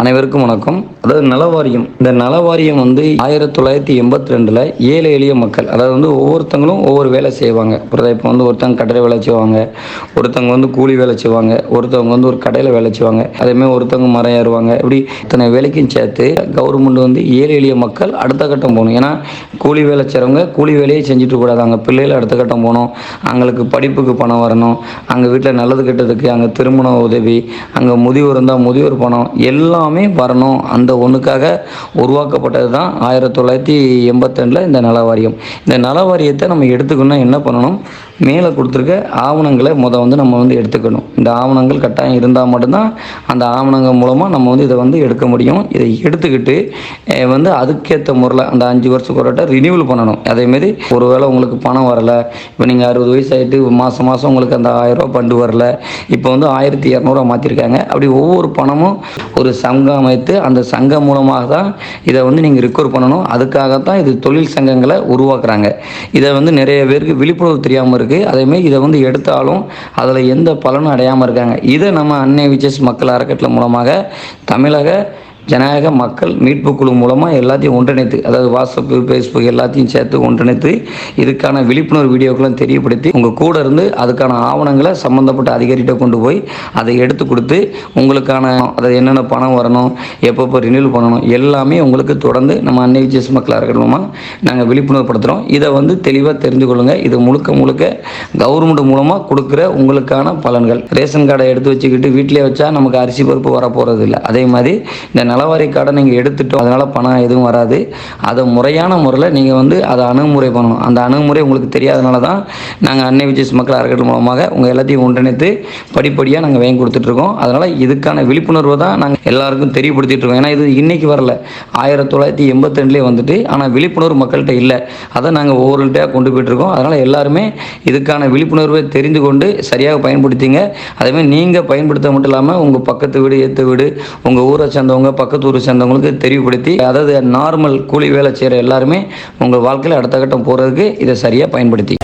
அனைவருக்கும் வணக்கம். அதாவது நலவாரியம். இந்த நலவாரியம் வந்து ஆயிரத்தி தொள்ளாயிரத்தி எண்பத்தி ரெண்டில் ஏழை எளிய மக்கள் அதாவது வந்து ஒவ்வொருத்தங்களும் ஒவ்வொரு வேலை செய்வாங்க. இப்போ வந்து ஒருத்தங்க கட்டட வேலை செய்வாங்க ஒருத்தவங்க வந்து கூலி வேலை செய்வாங்க ஒருத்தவங்க வந்து ஒரு கடையில் வேலை செய்வாங்க. அதேமாதிரி ஒருத்தவங்க மரம் ஏறுவாங்க. இப்படி இத்தனை வேலைக்கும் சேர்த்து கவர்மெண்ட் வந்து ஏழை எளிய மக்கள் அடுத்த கட்டம் போகணும். ஏன்னா கூலி வேலை செய்கிறவங்க கூலி வேலையை செஞ்சுட்டு கூடாது. அங்கே பிள்ளைகள் அடுத்த கட்டம் போகணும். அவங்களுக்கு படிப்புக்கு பணம் வரணும். அங்கே வீட்டில் நல்லது கெட்டதுக்கு அங்கே திருமண உதவி அங்கே முதியோர் இருந்தால் முதியோர் பணம் எல்லாம் வரணும். அந்த ஒன்றுக்காக உருவாக்கப்பட்டது தான் ஆயிரத்தி தொள்ளாயிரத்தி எண்பத்தெண்டில் இந்த நல வாரியம் இந்த நல வாரியத்தை நம்ம எடுத்துக்கணும்னா என்ன பண்ணணும்? மேலே கொடுத்துருக்க ஆவணங்களை முத வந்து நம்ம வந்து எடுத்துக்கணும். இந்த ஆவணங்கள் கட்டாயம் இருந்தால் மட்டும்தான் அந்த ஆவணங்கள் மூலமாக நம்ம வந்து இதை வந்து எடுக்க முடியும். இதை எடுத்துக்கிட்டு வந்து அதுக்கேற்ற முறையில் அந்த அஞ்சு வருஷத்துக்கு ஒரு ரினியூவல் பண்ணணும். அதேமாரி ஒருவேளை உங்களுக்கு பணம் வரலை. இப்போ நீங்கள் அறுபது வயசு ஆகிட்டு மாதம் மாதம் உங்களுக்கு அந்த ஆயிரரூபா பண்டு வரல. இப்போ வந்து ஆயிரத்தி இரநூறுவா மாற்றிருக்காங்க அப்படி ஒவ்வொரு பணமும் ஒரு சங்கம் அமைத்து அந்த சங்கம் மூலமாக தான் இதை வந்து நீங்கள் ரிக்கவர் பண்ணணும். அதுக்காக தான் இது தொழில் சங்கங்களை உருவாக்குறாங்க. இதை வந்து நிறைய பேருக்கு விழிப்புணர்வு தெரியாமல் இருக்குது அதேமாதிரி இதை வந்து எடுத்தாலும் அதில் எந்த பலனும் அடையாமல் இருக்காங்க. இதை நம்ம அன்னை விச்சஸ் மக்கள் அறக்கட்டளை மூலமாக தமிழக ஜனநாயக மக்கள் மீட்பு குழு மூலமாக எல்லாத்தையும் ஒன்றிணைத்து அதாவது வாட்ஸ்அப்பு ஃபேஸ்புக் எல்லாத்தையும் சேர்த்து ஒன்றிணைத்து இதுக்கான விழிப்புணர்வு வீடியோக்கெல்லாம் தெரியப்படுத்தி உங்கள் கூட இருந்து அதுக்கான ஆவணங்களை சம்மந்தப்பட்ட அதிகாரிகிட்ட கொண்டு போய் அதை எடுத்து கொடுத்து உங்களுக்கான அதை என்னென்ன பணம் வரணும் எப்பப்போ ரினியூல் பண்ணணும் எல்லாமே உங்களுக்கு தொடர்ந்து நம்ம அன்னை விஜயஸ் மக்களாக இருக்கணுமா நாங்கள் விழிப்புணர்வுப்படுத்துகிறோம் இதை வந்து தெளிவாக தெரிஞ்சு கொள்ளுங்கள் இது முழுக்க முழுக்க கவர்மெண்ட் மூலமாக கொடுக்குற உங்களுக்கான பலன்கள். ரேஷன் கார்டை எடுத்து வச்சுக்கிட்டு வீட்டிலே வச்சா நமக்கு அரிசி பருப்பு வரப்போகிறது இல்லை அதே மாதிரி இந்த நலவாரி கார்டை நீங்கள் எடுத்துட்டோம் அதனால் பணம் எதுவும் வராது. அதை முறையான முறையில் நீங்கள் வந்து அதை அணுகுமுறை பண்ணணும். அந்த அணுகுமுறை உங்களுக்கு தெரியாதனால தான் நாங்கள் அன்னை விஜய்ஸ் மக்கள் அறக்கட்டளை மூலமாக உங்கள் எல்லாத்தையும் ஒன்றிணைத்து படிப்படியாக நாங்கள் வாங்கி கொடுத்துட்ருக்கோம். அதனால் இதுக்கான விழிப்புணர்வு தான் நாங்கள் எல்லாருக்கும் தெரியப்படுத்திட்டு இருக்கோம் ஏன்னா இது இன்றைக்கி வரல. ஆயிரத்தி தொள்ளாயிரத்தி எண்பத்தி ரெண்டுலேயே வந்துட்டு ஆனால் விழிப்புணர்வு மக்கள்கிட்ட இல்லை. அதை நாங்கள் ஒவ்வொருட்டையாக கொண்டு போயிட்டுருக்கோம் அதனால் எல்லாருமே இதுக்கான விழிப்புணர்வை தெரிந்து கொண்டு சரியாக பயன்படுத்திங்க. அதேமாதிரி நீங்கள் பயன்படுத்த மட்டும் இல்லாமல் உங்கள் பக்கத்து வீடு ஏற்ற வீடு உங்கள் ஊரை சேர்ந்தவங்க பக்கத்து ஊரை சேர்ந்தவங்களுக்கு தெரியப்படுத்தி அதாவது நார்மல் கூலி வேலை செய்கிற எல்லாருமே உங்கள் வாழ்க்கையில் அடுத்த கட்டம் போகிறதுக்கு இதை சரியாக பயன்படுத்தி